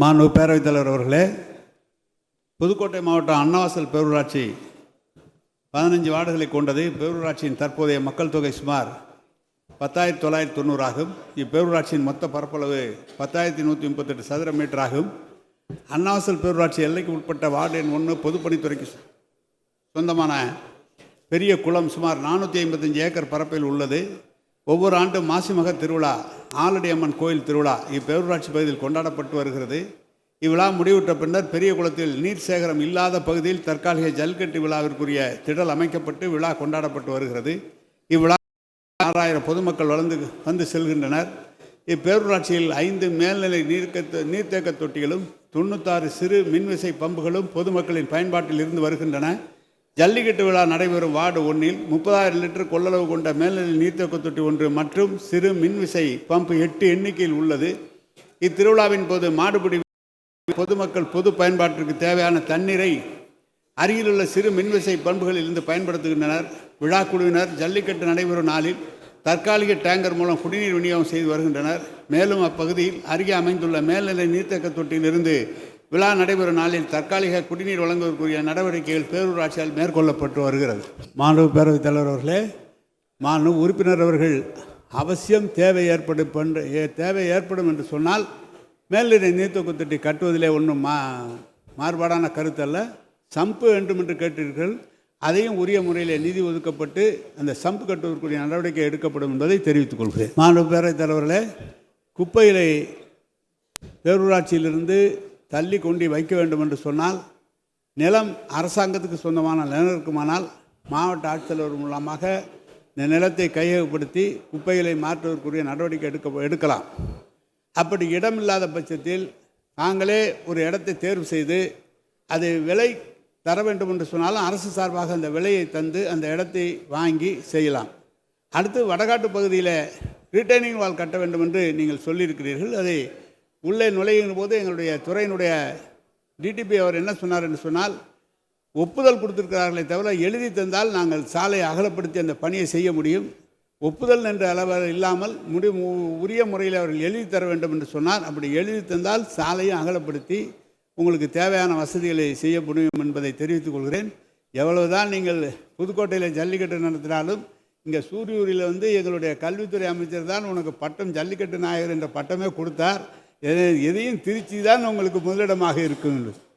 மாண்பு பேரவைத் தலைவர் அவர்களே புதுக்கோட்டை மாவட்டம் அன்னவாசல் பேரூராட்சி பதினஞ்சு வார்டுகளை கொண்டது. பேரூராட்சியின் தற்போதைய மக்கள் தொகை சுமார் பத்தாயிரத்தி தொள்ளாயிரத்தி தொண்ணூறு ஆகும். இப்பேரூராட்சியின் மொத்த பரப்பளவு பத்தாயிரத்தி நூற்றி முப்பத்தெட்டு சதுர மீட்டர் ஆகும். அன்னவாசல் பேரூராட்சி எல்லைக்கு உட்பட்ட வார்டு எண் ஒன்று பொதுப்பணித்துறைக்கு சொந்தமான பெரிய குளம் சுமார் நானூற்றி ஐம்பத்தஞ்சு ஏக்கர் பரப்பில் உள்ளது. ஒவ்வொரு ஆண்டும் மாசிமக திருவிழா ஆலடி அம்மன் கோயில் திருவிழா இப்பேரூராட்சி பகுதியில் கொண்டாடப்பட்டு வருகிறது. இவ்விழா முடிவுற்ற பின்னர் பெரிய குளத்தில் நீர் சேகரம் இல்லாத பகுதியில் தற்காலிக ஜல்கட்டு விழாவிற்குரிய திடல் அமைக்கப்பட்டு விழா கொண்டாடப்பட்டு வருகிறது. இவ்விழா ஆறாயிரம் பொதுமக்கள் வளர்ந்து வந்து செல்கின்றனர். இப்பேரூராட்சியில் ஐந்து மேல்நிலை நீர்க்க நீர்த்தேக்க தொட்டிகளும் தொண்ணூத்தாறு சிறு மின்விசை பம்புகளும் பொதுமக்களின் பயன்பாட்டில் இருந்து வருகின்றன. ஜல்லிக்கட்டு விழா நடைபெறும் வார்டு ஒன்றில் முப்பதாயிரம் லிட்டர் கொள்ளளவு கொண்ட மேல்நிலை நீர்த்தேக்க தொட்டி ஒன்று மற்றும் சிறு மின்விசை பம்ப் எட்டு எண்ணிக்கையில் உள்ளது. இத்திருவிழாவின் போது மாடுபிடி பொதுமக்கள் பொது பயன்பாட்டிற்கு தேவையான தண்ணீரை அருகிலுள்ள சிறு மின்விசை பண்புகளில் இருந்து பயன்படுத்துகின்றனர். விழா குழுவினர் ஜல்லிக்கட்டு நடைபெறும் நாளில் தற்காலிக டேங்கர் மூலம் குடிநீர் விநியோகம் செய்து வருகின்றனர். மேலும் அப்பகுதியில் அருகே அமைந்துள்ள மேல்நிலை நீர்த்தேக்க தொட்டியிலிருந்து விழா நடைபெறும் நாளில் தற்காலிக குடிநீர் வழங்குவதற்குரிய நடவடிக்கைகள் பேரூராட்சியால் மேற்கொள்ளப்பட்டு வருகிறது. மாண்பு பேரவைத் தலைவர் அவர்களே மாணவ உறுப்பினர் அவர்கள் அவசியம் தேவை ஏற்படும் என்று ஏ- தேவை ஏற்படும் என்று சொன்னால் மேல்நிலை நீர்த்தொக்கு தொட்டி கட்டுவதிலே ஒன்றும் மா மாறுபாடான கருத்தல்ல சம்பு வேண்டும் என்று கேட்டீர்கள். அதையும் உரிய முறையில் நிதி ஒதுக்கப்பட்டு அந்த சம்பு கட்டுவதற்குரிய நடவடிக்கை எடுக்கப்படும் என்பதை தெரிவித்துக் கொள்கிறேன். மாண்பு பேரவைத் தலைவர்களே குப்பைகளை பேரூராட்சியிலிருந்து தள்ளி கொண்டு வைக்க வேண்டும் என்று சொன்னால் நிலம் அரசாங்கத்துக்கு சொந்தமான நிலம் இருக்குமானால் மாவட்ட ஆட்சித்தலைவர் மூலமாக இந்த நிலத்தை கையகப்படுத்தி குப்பைகளை மாற்றுவதற்குரிய நடவடிக்கை எடுக்க எடுக்கலாம். அப்படி இடம் இல்லாத பட்சத்தில் நாங்களே ஒரு இடத்தை தேர்வு செய்து அது விலை தர வேண்டும் என்று சொன்னாலும் அரசு சார்பாக அந்த விலையை தந்து அந்த இடத்தை வாங்கி செய்யலாம். அடுத்து வடகாட்டு பகுதியில் ரிட்டைனிங் வால் கட்ட வேண்டும் என்று நீங்கள் சொல்லியிருக்கிறீர்கள். அதை உள்ளே நுழையும் போது எங்களுடைய துறையினுடைய டிடிபி அவர் என்ன சொன்னார் என்று சொன்னால் ஒப்புதல் கொடுத்திருக்கிறார்களே தவிர எழுதி தந்தால் நாங்கள் சாலை அகலப்படுத்தி அந்த பணியை செய்ய முடியும். ஒப்புதல் என்ற அளவில் இல்லாமல் முடி உரிய முறையில் அவர்கள் எழுதி தர வேண்டும் என்று சொன்னார். அப்படி எழுதி தந்தால் சாலையும் அகலப்படுத்தி உங்களுக்கு தேவையான வசதிகளை செய்ய முடியும் என்பதை தெரிவித்துக் கொள்கிறேன். எவ்வளவுதான் நீங்கள் புதுக்கோட்டையில் ஜல்லிக்கட்டு நடத்தினாலும் இங்கே சூரியூரில் வந்து எங்களுடைய கல்வித்துறை அமைச்சர் தான் உனக்கு பட்டம் ஜல்லிக்கட்டு நாயகர் என்ற பட்டமே கொடுத்தார். எதையும் திருச்சி தான் உங்களுக்கு முதலிடமாக இருக்கும்